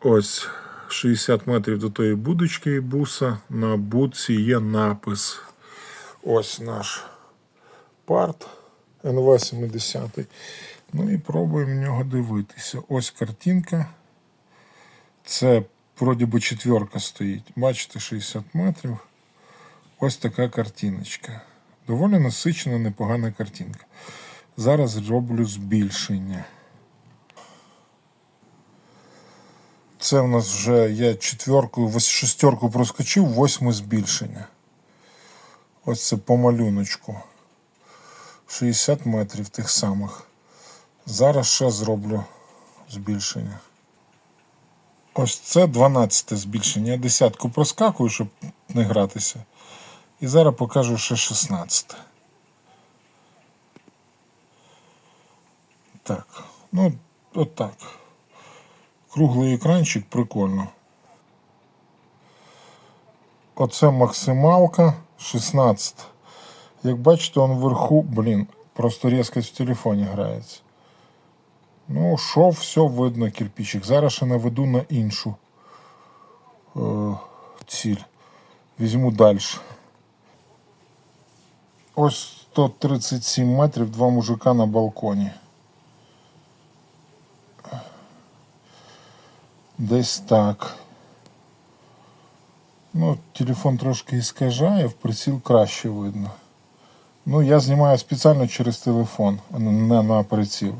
Ось 60 метрів до тої будочки і буса. На будці є напис. Ось наш парт НВ-70. Ну і пробуємо в нього дивитися. Ось картинка. Це вроді четверка стоїть. Бачите, 60 метрів. Ось така картиночка. Доволі насичена, непогана картинка. Зараз зроблю збільшення. Це в нас вже я четверку, шестерку проскочив, восьме збільшення. Ось це по малюночку. 60 метрів тих самих. Зараз ще зроблю збільшення. Ось це 12 збільшення. Я десятку проскакую, щоб не гратися. І зараз покажу ще 16. Так, ну, отак. Круглий екранчик прикольно. Оце максималка 16. Як бачите, он вверху, блін, просто різкость в телефоні грається. Ну, шов, все видно, кирпичик. Зараз ще наведу на іншу е, ціль. Візьму далі. Ось 137 метрів, два мужика на балконі. Десь так. Ну, телефон трошки іскажає, в приціл краще видно. Ну, я знімаю спеціально через телефон, а не на приціл.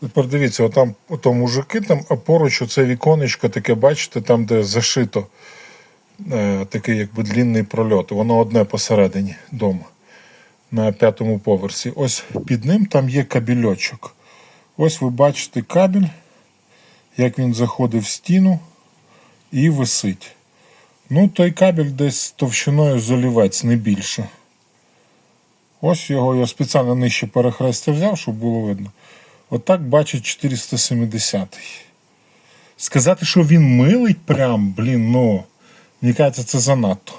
Тепер дивіться, отам ото мужики там, а поруч оце віконечко таке, бачите, там, де зашито е, такий якби длінний прольот. Воно одне посередині дома на п'ятому поверсі. Ось під ним там є кабельочок. Ось ви бачите кабель, як він заходить в стіну і висить. Ну, той кабель десь товщиною з олівець, не більше. Ось його я спеціально нижче перехрестя взяв, щоб було видно. Отак бачить 470. Сказати, що він милий прям, блін, ну, мені кажеться, це занадто.